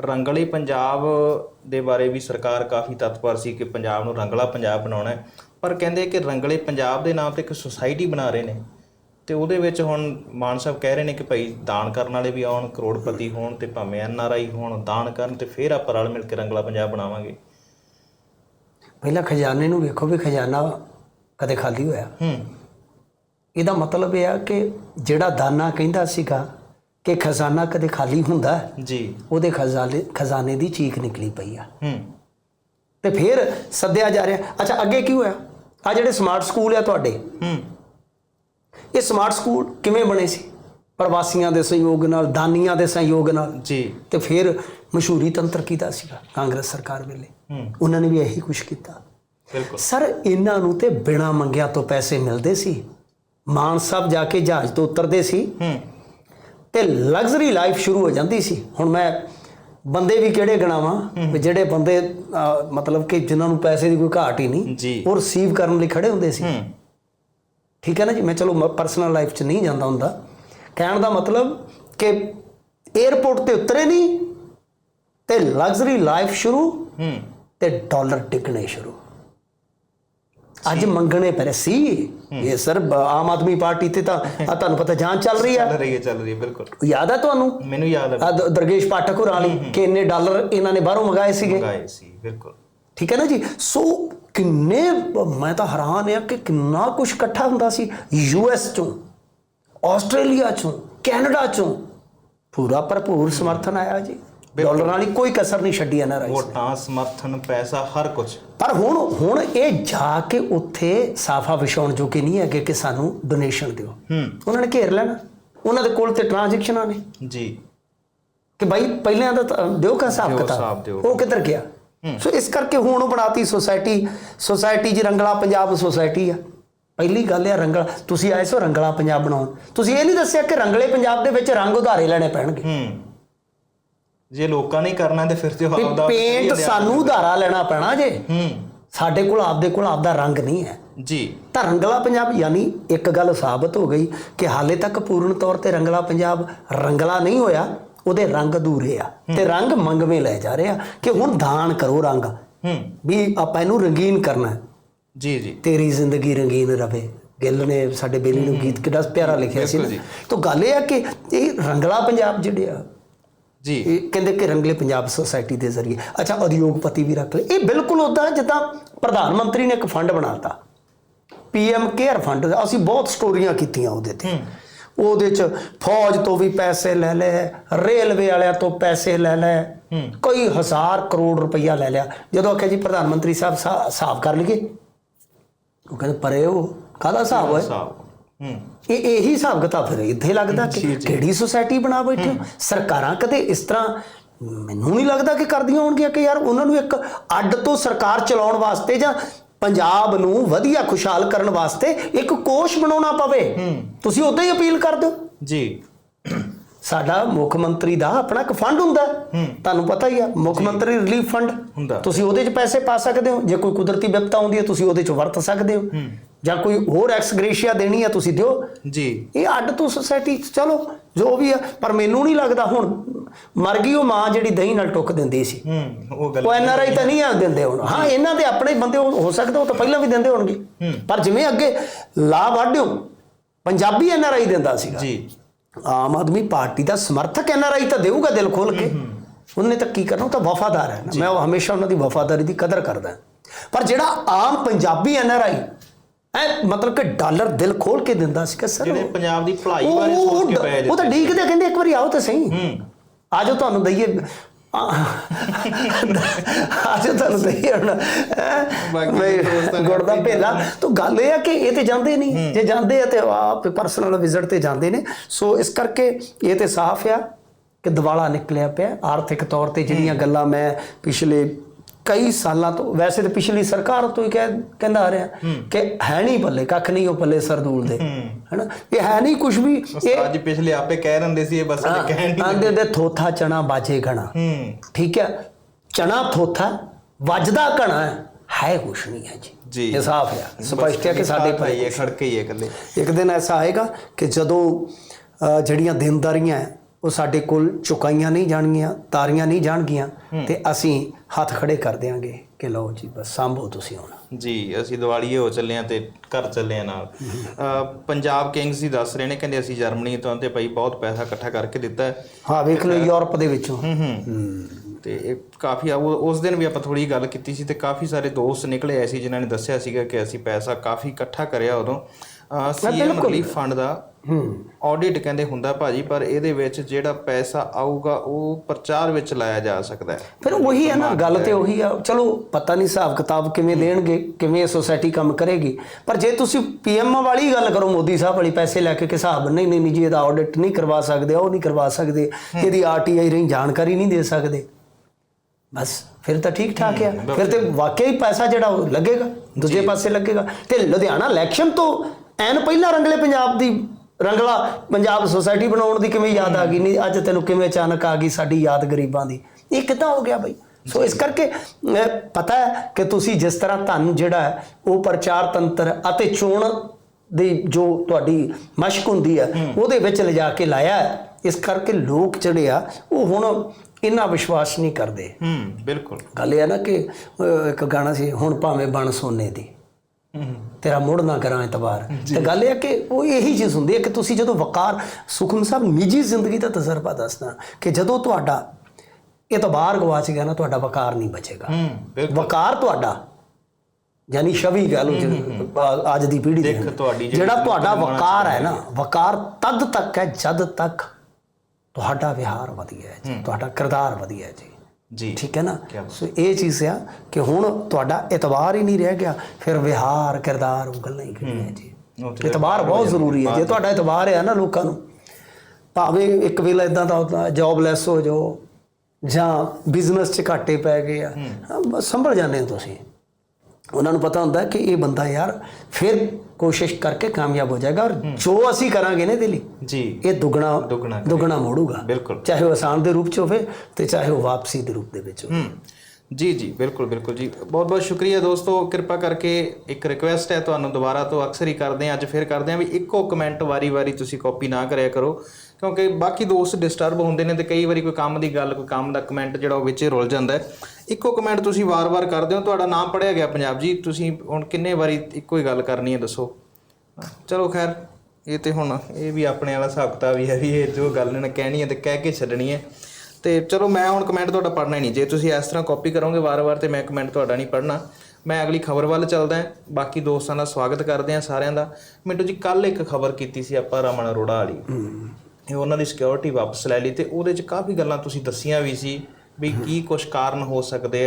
ਰੰਗਲੇ ਪੰਜਾਬ ਦੇ ਬਾਰੇ ਵੀ ਸਰਕਾਰ ਕਾਫੀ ਤਤਪਰ ਸੀ ਕਿ ਪੰਜਾਬ ਨੂੰ ਰੰਗਲਾ ਪੰਜਾਬ ਬਣਾਉਣਾ ਹੈ। ਪਰ ਕਹਿੰਦੇ ਕਿ ਰੰਗਲੇ ਪੰਜਾਬ ਦੇ ਨਾਮ ਤੇ ਇੱਕ ਸੁਸਾਇਟੀ ਬਣਾ ਰਹੇ ਨੇ ਤੇ ਉਹਦੇ ਵਿੱਚ ਹੁਣ ਮਾਨ ਸਾਹਿਬ ਕਹਿ ਰਹੇ ਨੇ ਕਿ ਭਾਈ ਦਾਨ ਕਰਨ ਵਾਲੇ ਵੀ ਆਉਣ ਕਰੋੜਪਤੀ ਹੋਣ ਤੇ ਭਾਵੇਂ ਐਨਆਰਆਈ ਹੋਣ ਦਾਨ ਕਰਨ ਤੇ ਫਿਰ ਆਪਾਂ ਰਲ ਮਿਲ ਕੇ ਰੰਗਲਾ ਪੰਜਾਬ ਬਣਾਵਾਂਗੇ। ਪਹਿਲਾਂ ਖਜ਼ਾਨੇ ਨੂੰ ਵੇਖੋ ਵੀ ਖਜ਼ਾਨਾ ਕਦੇ ਖਾਲੀ ਹੋਇਆ। ਹੂੰ। ਇਹਦਾ ਮਤਲਬ ਇਹ ਆ ਕਿ ਜਿਹੜਾ ਦਾਨਾ ਕਹਿੰਦਾ ਸੀਗਾ ਕਿ ਖਜ਼ਾਨਾ ਕਦੇ ਖਾਲੀ ਹੁੰਦਾ ਜੀ। ਉਹਦੇ ਖਜ਼ਾਨੇ ਖਜ਼ਾਨੇ ਦੀ ਚੀਖ ਨਿਕਲੀ ਪਈ ਆ। ਹੂੰ। ਤੇ ਫਿਰ ਸੱਦਿਆ ਜਾ ਰਿਹਾ। ਅੱਛਾ ਅੱਗੇ ਕੀ ਹੋਇਆ ਆ ਜਿਹੜੇ ਸਮਾਰਟ ਸਕੂਲ ਆ ਤੁਹਾਡੇ। ਹੂੰ। ਇਹ ਸਮਾਰਟ ਸਕੂਲ ਕਿਵੇਂ ਬਣੇ ਸੀ? ਪ੍ਰਵਾਸੀਆਂ ਦੇ ਸਹਿਯੋਗ ਨਾਲ ਦਾਨੀਆਂ ਦੇ ਸਹਿਯੋਗ ਨਾਲ। ਜੀ। ਤੇ ਫਿਰ ਮਸ਼ਹੂਰੀ ਤੰਤਰ ਕੀਤਾ ਸੀਗਾ? ਕਾਂਗਰਸ ਸਰਕਾਰ ਵੇਲੇ। ਹੂੰ। ਉਹਨਾਂ ਨੇ ਵੀ ਇਹੀ ਕੁਝ ਕੀਤਾ। ਬਿਲਕੁਲ। ਸਰ ਇਹਨਾਂ ਨੂੰ ਤੇ ਬਿਨਾ ਮੰਗਿਆ ਤੋਂ ਪੈਸੇ ਮਿਲਦੇ ਸੀ। ਮਾਨ ਸਾਹਿਬ ਜਾ ਕੇ ਜਹਾਜ਼ ਤੋਂ ਉਤਰਦੇ ਸੀ। ਹੂੰ। ਤੇ ਲਗਜ਼ਰੀ ਲਾਈਫ ਸ਼ੁਰੂ ਹੋ ਜਾਂਦੀ ਸੀ। ਹੁਣ ਮੈਂ ਬੰਦੇ ਵੀ ਕਿਹੜੇ ਗਣਾਵਾਂ ਵੀ ਜਿਹੜੇ ਬੰਦੇ ਮਤਲਬ ਕਿ ਜਿਨ੍ਹਾਂ ਨੂੰ ਪੈਸੇ ਦੀ ਕੋਈ ਘਾਟ ਹੀ ਨਹੀਂ ਉਹ ਰਿਸੀਵ ਕਰਨ ਲਈ ਖੜੇ ਹੁੰਦੇ ਸੀ। ਠੀਕ ਹੈ ਨਾ ਜੀ? ਮੈਂ ਚਲੋ ਪਰਸਨਲ ਲਾਈਫ 'ਚ ਨਹੀਂ ਜਾਂਦਾ ਹੁੰਦਾ। ਕਹਿਣ ਦਾ ਮਤਲਬ ਕਿ 에어ਪੋਰਟ ਤੇ ਉਤਰੇ ਨਹੀਂ ਤੇ ਲਗਜ਼ਰੀ ਲਾਈਫ ਸ਼ੁਰੂ ਤੇ ਡਾਲਰ ਡਿੱਗਣੇ ਸ਼ੁਰੂ। ਅੱਜ ਮੰਗਣੇ ਪੈ ਸੀ। ਇਹ ਸਰ ਆਮ ਆਦਮੀ ਪਾਰਟੀ ਤੇ ਤਾਂ ਆ ਤੁਹਾਨੂੰ ਪਤਾ ਜਾਂਚ ਚੱਲ ਰਹੀ ਆ। ਚੱਲ ਰਹੀ ਹੈ ਚੱਲ ਰਹੀ ਹੈ ਬਿਲਕੁਲ। ਯਾਦ ਆ ਤੁਹਾਨੂੰ? ਮੈਨੂੰ ਯਾਦ ਹੈ ਆ ਦਰਗੇਸ਼ ਪਾਠਕ ਹੋਰਾਂ ਵਾਲੀ ਕਿ ਇੰਨੇ ਡਾਲਰ ਇਹਨਾਂ ਨੇ ਬਾਹਰੋਂ ਮੰਗਾਏ ਸੀਗੇ? ਗਾਏ ਸੀ ਬਿਲਕੁਲ। ਠੀਕ ਹੈ ਨਾ ਜੀ? ਸੋ ਕਿੰਨੇ ਮੈਂ ਤਾਂ ਹੈਰਾਨ ਆ ਕਿ ਕਿੰਨਾ ਕੁਝ ਇਕੱਠਾ ਹੁੰਦਾ ਸੀ। ਯੂਐਸ ਚੋਂ ਆਸਟ੍ਰੇਲੀਆ ਚੋਂ ਕੈਨੇਡਾ ਚੋਂ। ਪੂਰਾ ਭਰਪੂਰ ਸਮਰਥਨ ਆਇਆ ਜੀ। ਡਾਲਰ ਵਾਲੀ ਕੋਈ ਕਸਰ ਨਹੀਂ ਛੱਡੀ ਇਹਨਾਂ ਰਾਈਸ ਵੋਟਾਂ ਸਮਰਥਨ ਪੈਸਾ ਹਰ ਕੁਝ ਪਰ ਹੁਣ ਹੁਣ ਇਹ ਜਾ ਕੇ ਉੱਥੇ ਸਾਫਾ ਵਿਛਾਉਣ ਜੋ ਕਿ ਨਹੀਂ ਹੈਗੇ ਕਿ ਸਾਨੂੰ ਡੋਨੇਸ਼ਨ ਦਿਓ। ਹੂੰ। ਉਹਨਾਂ ਨੇ ਘੇਰ ਲੈਣਾ। ਉਹਨਾਂ ਦੇ ਕੋਲ ਤੇ ਟ੍ਰਾਂਜੈਕਸ਼ਨਾਂ ਨੇ। ਜੀ। ਕਿ ਭਾਈ ਪਹਿਲਾਂ ਦਾ ਤਾਂ ਦਿਓ ਕਾ ਹਿਸਾਬ ਕਿਤਾਬ। ਉਹ ਕਿੱਧਰ ਗਿਆ? ਸੋ ਇਸ ਕਰਕੇ ਹੁਣ ਉਹ ਬਣਾਤੀ ਸੋਸਾਇਟੀ ਸੋਸਾਇਟੀ ਜੀ ਰੰਗਲਾ ਪੰਜਾਬ ਸੋਸਾਇਟੀ ਆ। ਪਹਿਲੀ ਗੱਲ ਹੈ ਰੰਗਲਾ ਤੁਸੀਂ ਆਏ ਸੋ ਰੰਗਲਾ ਪੰਜਾਬ ਬਣਾਉਣ। ਤੁਸੀਂ ਇਹ ਨਹੀਂ ਦੱਸਿਆ ਕਿ ਰੰਗਲੇ ਪੰਜਾਬ ਦੇ ਵਿੱਚ ਰੰਗ ਉਧਾਰੇ ਲੈਣੇ ਪੈਣਗੇ। ਹੂੰ। ਜੇ ਲੋਕਾਂ ਨੇ ਕਰਨਾ ਤੇ ਫਿਰ ਤੇ ਆਪਦਾ ਪੇਂਟ ਸਾਨੂੰ ਉਧਾਰਾ ਲੈਣਾ ਪੈਣਾ ਜੇ। ਹੂੰ। ਸਾਡੇ ਕੋਲ ਆਪਦੇ ਕੋਲ ਆਪਦਾ ਰੰਗ ਨਹੀਂ ਹੈ। ਜੀ। ਤਾਂ ਰੰਗਲਾ ਪੰਜਾਬ ਯਾਨੀ ਇੱਕ ਗੱਲ ਸਾਬਤ ਹੋ ਗਈ ਕਿ ਹਾਲੇ ਤੱਕ ਪੂਰਨ ਤੌਰ ਤੇ ਰੰਗਲਾ ਪੰਜਾਬ ਰੰਗਲਾ ਨਹੀਂ ਹੋਇਆ ਉਹਦੇ ਰੰਗ ਅਧੂਰੇ ਆ। ਤੇ ਰੰਗ ਮੰਗਵੇਂ ਲੈ ਜਾ ਰਹੇ ਆ ਕਿ ਹੁਣ ਦਾਨ ਕਰੋ ਰੰਗ। ਹੂੰ। ਵੀ ਆਪਾਂ ਇਹਨੂੰ ਰੰਗੀਨ ਕਰਨਾ। ਹੈ। ਜੀ ਜੀ। ਤੇਰੀ ਜ਼ਿੰਦਗੀ ਰੰਗੀਨ ਰਵੇ। ਗਿੱਲ ਨੇ ਸਾਡੇ ਬੇਲੀ ਨੂੰ ਗੀਤ ਕਿੱਡਾ ਪਿਆਰਾ ਲਿਖਿਆ ਸੀ ਤਾਂ ਗੱਲ ਇਹ ਆ ਕਿ ਇਹ ਰੰਗਲਾ ਪੰਜਾਬ ਜਿਹੜੇ ਆ ਜੀ। ਇਹ ਕਹਿੰਦੇ ਕਿ ਰੰਗਲੇ ਪੰਜਾਬ ਸੁਸਾਇਟੀ ਦੇ ਜ਼ਰੀਏ। ਅੱਛਾ ਉਦਯੋਗਪਤੀ ਵੀ ਰੱਖ ਲਏ। ਇਹ ਬਿਲਕੁਲ ਉਦਾਂ ਜਿੱਦਾਂ ਪ੍ਰਧਾਨ ਮੰਤਰੀ ਨੇ ਇੱਕ ਫੰਡ ਬਣਾਤਾ ਪੀਐਮ ਕੇਅਰ ਫੰਡ ਅਸੀਂ ਬਹੁਤ ਸਟੋਰੀਆਂ ਕੀਤੀਆਂ ਉਹਦੇ ਤੇ। ਉਹਦੇ ਚ ਫੌਜ ਤੋਂ ਵੀ ਪੈਸੇ ਲੈ ਲੈ ਰੇਲਵੇ ਵਾਲਿਆਂ ਤੋਂ ਪੈਸੇ ਲੈ ਲੈ ਕਈ ਹਜ਼ਾਰ ਕਰੋੜ ਰੁਪਈਆ ਲੈ ਲਿਆ। ਜਦੋਂ ਆਖਿਆ ਜੀ ਪ੍ਰਧਾਨ ਮੰਤਰੀ ਸਾਹਿਬ ਸਾ- ਹਿਸਾਬ ਕਰ ਲਈਏ। ਉਹ ਕਹਿੰਦੇ ਪਰੇ ਉਹ ਕਾਹਦਾ ਹਿਸਾਬ ਹੈ ਸਾਹਿਬ ਹੂੰ ਇਹ ਇਹੀ ਹਿਸਾਬ ਕਿਤਾਬ ਫਿਰ ਇੱਥੇ ਲੱਗਦਾ ਕਿ ਕਿਹੜੀ ਸੁਸਾਇਟੀ ਬਣਾ ਬੈਠੇ ਸਰਕਾਰਾਂ ਕਦੇ ਇਸ ਤਰ੍ਹਾਂ ਮੈਨੂੰ ਨਹੀਂ ਲੱਗਦਾ ਕਿ ਕਰਦੀਆਂ ਹੋਣਗੀਆਂ ਕਿ ਯਾਰ ਉਹਨਾਂ ਨੂੰ ਇੱਕ ਅੱਡ ਤੋਂ ਸਰਕਾਰ ਚਲਾਉਣ ਵਾਸਤੇ ਜਾਂ ਪੰਜਾਬ ਨੂੰ ਵਧੀਆ ਖੁਸ਼ਹਾਲ ਕਰਨ ਵਾਸਤੇ ਇੱਕ ਕੋਸ਼ ਬਣਾਉਣਾ ਪਵੇ। ਤੁਸੀਂ ਉਦਾਂ ਹੀ ਅਪੀਲ ਕਰ ਦਿਓ ਜੀ। ਸਾਡਾ ਮੁੱਖ ਮੰਤਰੀ ਦਾ ਆਪਣਾ ਇੱਕ ਫੰਡ ਹੁੰਦਾ। ਤੁਹਾਨੂੰ ਪਤਾ ਹੀ ਆ ਮੁੱਖ ਮੰਤਰੀ ਰਿਲੀਫ ਫੰਡ ਹੁੰਦਾ। ਤੁਸੀਂ ਉਹਦੇ 'ਚ ਪੈਸੇ ਪਾ ਸਕਦੇ ਹੋ। ਜੇ ਕੋਈ ਕੁਦਰਤੀ ਵਿਪਤਾ ਆਉਂਦੀ ਹੈ ਤੁਸੀਂ ਉਹਦੇ 'ਚ ਵਰਤ ਸਕਦੇ ਹੋ। ਜਾਂ ਕੋਈ ਹੋਰ ਐਕਸ ਗ੍ਰੇਸ਼ੀਆ ਦੇਣੀ ਹੈ ਤੁਸੀਂ ਦਿਓ। ਜੀ। ਇਹ ਅੱਡ ਤੋਂ ਸੋਸਾਇਟੀ ਚਲੋ ਜੋ ਵੀ ਆ ਪਰ ਮੈਨੂੰ ਨਹੀਂ ਲੱਗਦਾ ਹੁਣ ਮਰ ਗਈ ਉਹ ਮਾਂ ਜਿਹੜੀ ਦਹੀਂ ਨਾਲ ਟੁੱਕ ਦਿੰਦੀ ਸੀ। ਹੂੰ ਉਹ ਗੱਲ ਉਹ ਐਨਆਰਆਈ ਤਾਂ ਨਹੀਂ ਆ ਦਿੰਦੇ ਹੁਣ। ਹਾਂ ਇਹਨਾਂ ਦੇ ਆਪਣੇ ਬੰਦੇ ਹੋ ਸਕਦਾ ਉਹ ਤਾਂ ਪਹਿਲਾਂ ਵੀ ਦਿੰਦੇ ਹੋਣਗੇ। ਪਰ ਜਿਵੇਂ ਅੱਗੇ ਲਾ ਵਾਢਿਓ ਪੰਜਾਬੀ ਐਨਆਰਆਈ ਦਿੰਦਾ ਸੀਗਾ। ਜੀ। ਆਮ ਆਦਮੀ ਪਾਰਟੀ ਦਾ ਸਮਰਥਕ ਐਨਆਰਆਈ ਤਾਂ ਦੇਊਗਾ ਦਿਲ ਖੋਲ ਕੇ। ਉਹਨੇ ਤਾਂ ਕੀ ਕਰਨਾ ਉਹ ਤਾਂ ਵਫਾਦਾਰ ਹੈ। ਮੈਂ ਉਹ ਹਮੇਸ਼ਾ ਉਹਨਾਂ ਦੀ ਵਫਾਦਾਰੀ ਦੀ ਕਦਰ ਕਰਦਾ। ਪਰ ਜਿਹੜਾ ਆਮ ਪੰਜਾਬੀ ਐਨਆਰਆਈ ਐ ਮਤਲਬ ਕਿ ਡਾਲਰ ਦਿਲ ਖੋਲ ਕੇ ਦਿੰਦਾ ਸੀ ਕਿ ਸਰ। ਜਿਹੜੇ ਪੰਜਾਬ ਦੀ ਭਲਾਈ ਬਾਰੇ ਸੋਚ ਕੇ ਪਏ ਉਹ ਤਾਂ ਡੀਕਦੇ ਕਹਿੰਦੇ ਇੱਕ ਵਾਰੀ ਆਓ ਤਾਂ ਸਹੀ। ਹੂੰ। ਆਜੋ ਤੁਹਾਨੂੰ ਦਈਏ। ਆਜੋ ਤੁਹਾਨੂੰ ਦਈਏ ਹੁਣ। ਬਾਕੀ ਗੁੜ ਦਾ ਭੇਲਾ। ਤਾਂ ਗੱਲ ਇਹ ਆ ਕਿ ਇਹ ਤੇ ਜਾਂਦੇ ਨਹੀਂ। ਜੇ ਜਾਂਦੇ ਆ ਤੇ ਆਪ ਪਰਸਨਲ ਵਿਜ਼ਿਟ ਤੇ ਜਾਂਦੇ ਨੇ। ਸੋ ਇਸ ਕਰਕੇ ਇਹ ਤੇ ਸਾਫ਼ ਆ ਕਿ ਦਿਵਾਲਾ ਨਿਕਲਿਆ ਪਿਆ। ਆਰਥਿਕ ਤੌਰ ਤੇ ਜਿਹੜੀਆਂ ਗੱਲਾਂ ਮੈਂ ਪਿਛਲੇ ਕਈ ਸਾਲਾਂ ਤੋਂ ਵੈਸੇ ਤੇ ਪਿਛਲੀ ਸਰਕਾਰ ਤੋਂ ਹੀ ਕਹਿ ਕਹਿੰਦਾ ਆ ਰਿਹਾ ਕਿ ਹੈ ਨਹੀਂ ਪੱਲੇ ਕੱਖ ਨਹੀਂ ਉਹ ਪੱਲੇ ਸਰਦੂਲ ਦੇ। ਹੈਨਾ? ਇਹ ਹੈ ਨਹੀਂ ਕੁਝ ਵੀ ਇਹ ਉਸਤਾਦ ਜੀ ਪਿਛਲੇ ਆਪੇ ਕਹਿ ਰਹਿੰਦੇ ਸੀ ਇਹ ਬਸ ਇਹ ਕਹਿਣ ਨਹੀਂ ਆਂਦੇ ਦੇ ਥੋਥਾ ਚਣਾ ਬਾਜੇ ਘਣਾ। ਠੀਕ ਹੈ? ਚਣਾ ਥੋਥਾ ਵੱਜਦਾ ਘਣਾ ਹੈ ਹੈ ਕੁਛ ਨਹੀਂ ਹੈ ਜੀ। ਜੀ। ਇਹ ਸਾਫ਼ ਹੈ ਸਪਸ਼ਟ ਹੈ ਕਿ ਸਾਡੇ ਭਾਈ ਇਹ ਖੜਕੇ ਹੀ ਹੈ ਇਕੱਲੇ। ਇੱਕ ਦਿਨ ਐਸਾ ਆਏਗਾ ਕਿ ਜਦੋਂ ਜਿਹੜੀਆਂ ਦੇਣਦਾਰੀਆਂ ਹੈ, ਉਹ ਸਾਡੇ ਕੋਲ ਚੁਕਾਈਆਂ ਨਹੀਂ ਜਾਣਗੀਆਂ ਤਾਰੀਆਂ ਨਹੀਂ ਜਾਣਗੀਆਂ ਤੇ ਅਸੀਂ ਹੱਥ ਖੜੇ ਕਰ ਦਿਆਂਗੇ ਕਿ ਲਓ ਜੀ ਬਸ ਸੰਭੋ ਤੁਸੀਂ ਹੁਣ। ਜੀ ਅਸੀਂ ਦੀਵਾਲੀਏ ਹੋ ਚੱਲੇ ਆ ਤੇ ਘਰ ਚੱਲੇ ਆ ਨਾਲ। ਪੰਜਾਬ ਕਿੰਗਸ ਦੀ ਦੱਸ ਰਹੇ ਨੇ ਕਹਿੰਦੇ ਅਸੀਂ ਜਰਮਨੀ ਤੋਂ ਤੇ ਭਾਈ ਬਹੁਤ ਪੈਸਾ ਇਕੱਠਾ ਕਰਕੇ ਦਿੱਤਾ ਹੈ। ਹਾਂ ਵੇਖ ਲਓ ਯੂਰਪ ਦੇ ਵਿੱਚੋਂ। ਹੂੰ ਹੂੰ। ਤੇ ਇਹ ਕਾਫੀ ਉਸ ਦਿਨ ਵੀ ਆਪਾਂ ਥੋੜੀ ਗੱਲ ਕੀਤੀ ਸੀ ਤੇ ਕਾਫੀ ਸਾਰੇ ਦੋਸਤ ਨਿਕਲੇ ਆਏ ਸੀ ਜਿਨ੍ਹਾਂ ਨੇ ਦੱਸਿਆ ਸੀਗਾ ਕਿ ਅਸੀਂ ਪੈਸਾ ਕਾਫੀ ਇਕੱਠਾ ਕਰਿਆ ਉਦੋਂ। ਸੀਐਮ ਰਿਲੀਫ ਫੰਡ ਦਾ ਹੂੰ। ਆਡਿਟ ਕਹਿੰਦੇ ਹੁੰਦਾ ਭਾਜੀ ਪਰ ਇਹਦੇ ਵਿੱਚ ਜਿਹੜਾ ਪੈਸਾ ਆਊਗਾ ਉਹ ਪ੍ਰਚਾਰ ਵਿੱਚ ਲਾਇਆ ਜਾ ਸਕਦਾ ਹੈ। ਫਿਰ ਉਹੀ ਹੈ ਨਾ ਗੱਲ ਤੇ ਉਹੀ ਆ। ਚਲੋ ਪਤਾ ਨਹੀਂ ਹਿਸਾਬ ਕਿਤਾਬ ਕਿਵੇਂ ਦੇਣਗੇ ਕਿਵੇਂ ਸੋਸਾਇਟੀ ਕੰਮ ਕਰੇਗੀ। ਪਰ ਜੇ ਤੁਸੀਂ ਪੀਐਮ ਵਾਲੀ ਗੱਲ ਕਰੋ ਮੋਦੀ ਸਾਹਿਬ ਵਾਲੀ ਪੈਸੇ ਲੈ ਕੇ ਕਿ ਹਿਸਾਬ ਨਹੀਂ ਨਹੀਂ ਜੀ ਇਹਦਾ ਆਡਿਟ ਨਹੀਂ ਕਰਵਾ ਸਕਦੇ ਉਹ ਨਹੀਂ ਕਰਵਾ ਸਕਦੇ ਇਹਦੀ ਆਰਟੀਆਈ ਰਹੀ ਜਾਣਕਾਰੀ ਨਹੀਂ ਦੇ ਸਕਦੇ। ਬਸ ਫਿਰ ਤਾਂ ਠੀਕ ਠਾਕ ਆ। ਫਿਰ ਤੇ ਵਾਕਈ ਪੈਸਾ ਜਿਹੜਾ ਲੱਗੇਗਾ ਦੂਜੇ ਪਾਸੇ ਲੱਗੇਗਾ। ਤੇ ਲੁਧਿਆਣਾ ਇਲੈਕਸ਼ਨ ਤੋਂ ਐਨ ਪਹਿਲਾਂ ਰੰਗਲੇ ਪੰਜਾਬ ਦੀ ਰੰਗਲਾ ਪੰਜਾਬ ਸੁਸਾਇਟੀ ਬਣਾਉਣ ਦੀ ਕਿਵੇਂ ਯਾਦ ਆ ਗਈ? ਨਹੀਂ ਅੱਜ ਤੈਨੂੰ ਕਿਵੇਂ ਅਚਾਨਕ ਆ ਗਈ ਸਾਡੀ ਯਾਦ ਗਰੀਬਾਂ ਦੀ? ਇਹ ਕਿੱਦਾਂ ਹੋ ਗਿਆ ਬਈ? ਸੋ ਇਸ ਕਰਕੇ ਪਤਾ ਹੈ ਕਿ ਤੁਸੀਂ ਜਿਸ ਤਰ੍ਹਾਂ ਧਨ ਜਿਹੜਾ ਹੈ ਉਹ ਪ੍ਰਚਾਰ ਤੰਤਰ ਅਤੇ ਚੋਣ ਦੀ ਜੋ ਤੁਹਾਡੀ ਮਸ਼ਕ ਹੁੰਦੀ ਹੈ ਉਹਦੇ ਵਿੱਚ ਲਿਜਾ ਕੇ ਲਾਇਆ ਹੈ। ਇਸ ਕਰਕੇ ਲੋਕ ਜਿਹੜੇ ਆ ਉਹ ਹੁਣ ਇੰਨਾ ਵਿਸ਼ਵਾਸ ਨਹੀਂ ਕਰਦੇ। ਹੂੰ ਬਿਲਕੁਲ। ਗੱਲ ਇਹ ਹੈ ਨਾ ਕਿ ਇੱਕ ਗਾਣਾ ਸੀ ਹੁਣ ਭਾਵੇਂ ਬਣ ਸੋਨੇ ਦੀ। ਹੂੰ। ਤੇਰਾ ਮੁੜ ਨਾ ਕਰਾਂ ਇਤਬਾਰ। ਤੇ ਗੱਲ ਇਹ ਹੈ ਕਿ ਉਹ ਇਹੀ ਚੀਜ਼ ਹੁੰਦੀ ਹੈ ਕਿ ਤੁਸੀਂ ਜਦੋਂ ਵਕਾਰ ਸੁਖਮ ਸਾਹਿਬ ਨਿੱਜੀ ਜ਼ਿੰਦਗੀ ਦਾ ਤਜਰਬਾ ਦੱਸਦਾ ਕਿ ਜਦੋਂ ਤੁਹਾਡਾ ਇਤਬਾਰ ਗਵਾਚ ਗਿਆ ਨਾ ਤੁਹਾਡਾ ਵਕਾਰ ਨਹੀਂ ਬਚੇਗਾ। ਵਕਾਰ ਤੁਹਾਡਾ ਯਾਨੀ ਛਵੀ ਕਹ ਜਿਹੜੀ ਅੱਜ ਦੀ ਪੀੜ੍ਹੀ ਦੀ ਜਿਹੜੀ ਤੁਹਾਡਾ ਵਕਾਰ ਹੈ ਨਾ ਵਕਾਰ ਤਦ ਤੱਕ ਹੈ ਜਦ ਤੱਕ ਤੁਹਾਡਾ ਵਿਹਾਰ ਵਧੀਆ ਹੈ ਜੀ ਤੁਹਾਡਾ ਕਿਰਦਾਰ ਵਧੀਆ ਹੈ ਜੀ। ਜੀ। ਠੀਕ ਹੈ ਨਾ। ਸੋ ਇਹ ਚੀਜ਼ ਆ ਕਿ ਹੁਣ ਤੁਹਾਡਾ ਇਤਬਾਰ ਹੀ ਨਹੀਂ ਰਹਿ ਗਿਆ ਫਿਰ ਵਿਹਾਰ ਕਿਰਦਾਰ ਉਹ ਗੱਲਾਂ ਹੀ ਕਿਹੜੀਆਂ ਜੀ। ਇਤਬਾਰ ਬਹੁਤ ਜ਼ਰੂਰੀ ਹੈ। ਜੇ ਤੁਹਾਡਾ ਇਤਬਾਰ ਹੈ ਨਾ ਲੋਕਾਂ ਨੂੰ ਭਾਵੇਂ ਇੱਕ ਵੇਲਾ ਇਦਾਂ ਦਾ ਹੁੰਦਾ ਜੌਬਲੈਸ ਹੋ ਜਾਓ ਜਾਂ ਬਿਜ਼ਨਸ 'ਚ ਘਾਟੇ ਪੈ ਗਏ ਆ ਸੰਭਲ ਜਾਂਦੇ ਹੋ ਤੁਸੀਂ। ਉਹਨਾਂ ਨੂੰ ਪਤਾ ਹੁੰਦਾ ਕਿ ਇਹ ਬੰਦਾ ਯਾਰ ਫਿਰ ਕੋਸ਼ਿਸ਼ ਕਰਕੇ ਕਾਮਯਾਬ ਹੋ ਜਾਏਗਾ ਔਰ ਜੋ ਅਸੀਂ ਕਰਾਂਗੇ ਨਾ ਲਈ ਜੀ। ਇਹ ਦੁੱਗਣਾ ਦੁੱਗਣਾ ਮੋੜੂਗਾ। ਬਿਲਕੁਲ। ਚਾਹੇ ਉਹ ਆਸਾਨ ਦੇ ਰੂਪ 'ਚ ਹੋਵੇ ਤੇ ਚਾਹੇ ਉਹ ਵਾਪਸੀ ਦੇ ਰੂਪ ਦੇ ਵਿੱਚ ਹੋਵੇ। ਜੀ ਜੀ ਬਿਲਕੁਲ ਬਿਲਕੁਲ ਜੀ। ਬਹੁਤ ਬਹੁਤ ਸ਼ੁਕਰੀਆ ਦੋਸਤੋ ਕਿਰਪਾ ਕਰਕੇ ਇੱਕ ਰਿਕੁਐਸਟ ਹੈ ਤੁਹਾਨੂੰ ਦੁਬਾਰਾ ਤੋਂ ਅਕਸਰ ਹੀ ਕਰਦੇ ਹਾਂ। ਅੱਜ ਫਿਰ ਕਰਦੇ ਹਾਂ ਵੀ ਇੱਕੋ ਕਮੈਂਟ ਵਾਰੀ-ਵਾਰੀ ਤੁਸੀਂ ਕਾਪੀ ਨਾ ਕਰਿਆ ਕਰੋ। ਕਿਉਂਕਿ ਬਾਕੀ ਦੋਸਤ ਡਿਸਟਰਬ ਹੁੰਦੇ ਨੇ ਤੇ ਕਈ ਵਾਰੀ ਕੋਈ ਕੰਮ ਦੀ ਗੱਲ, ਕੋਈ ਕੰਮ ਦਾ ਕਮੈਂਟ ਜਿਹੜਾ ਉਹ ਵਿੱਚ ਰੁਲ ਜਾਂਦਾ ਹੈ। ਇੱਕੋ ਕਮੈਂਟ ਤੁਸੀਂ ਵਾਰ-ਵਾਰ ਕਰਦੇ ਹੋ, ਤੁਹਾਡਾ ਨਾਮ ਪੜਿਆ ਗਿਆ ਪੰਜਾਬ ਜੀ, ਤੁਸੀਂ ਹੁਣ ਕਿੰਨੇ ਵਾਰੀ ਇੱਕੋ ਹੀ ਗੱਲ ਕਰਨੀ ਹੈ ਦੱਸੋ। ਚਲੋ ਖੈਰ, ਇਹ ਤੇ ਹੁਣ ਇਹ ਵੀ ਆਪਣੇ ਵਾਲਾ ਹਿਸਾਬ ਕਿਤਾਬ ਹੀ ਹੈ ਵੀ ਇਹ ਜੋ ਗੱਲ ਇਹਨਾਂ ਨੇ ਕਹਿਣੀ ਹੈ ਤੇ ਕਹਿ ਕੇ ਛੱਡਣੀ ਹੈ। ਤੇ ਚਲੋ ਮੈਂ ਹੁਣ ਕਮੈਂਟ ਤੁਹਾਡਾ ਪੜਨਾ ਹੀ ਨਹੀਂ, ਜੇ ਤੁਸੀਂ ਇਸ ਤਰ੍ਹਾਂ ਕਾਪੀ ਕਰੋਗੇ ਵਾਰ-ਵਾਰ ਤੇ ਮੈਂ ਕਮੈਂਟ ਤੁਹਾਡਾ ਨਹੀਂ ਪੜਨਾ ਮੈਂ ਅਗਲੀ ਖਬਰ ਵੱਲ ਚੱਲਦਾ ਬਾਕੀ ਦੋਸਤਾਂ ਦਾ ਸਵਾਗਤ ਕਰਦੇ ਹਾਂ ਸਾਰਿਆਂ ਦਾ। ਮਿੰਟੂ ਜੀ ਕੱਲ ਇੱਕ ਖਬਰ ਕੀਤੀ ਸੀ ਆਪਾਂ ਰਮਨ ਅਰੋੜਾ ਵਾਲੀ। ਉਹਨਾਂ ਦੀ ਸਿਕਿਉਰਿਟੀ ਵਾਪਸ ਲੈ ਲਈ ਤੇ ਉਹਦੇ ਚ ਕਾਫੀ ਗੱਲਾਂ ਤੁਸੀਂ ਦੱਸੀਆਂ ਵੀ ਸੀ ਵੀ ਕੀ ਕੁਝ ਕਾਰਨ ਹੋ ਸਕਦੇ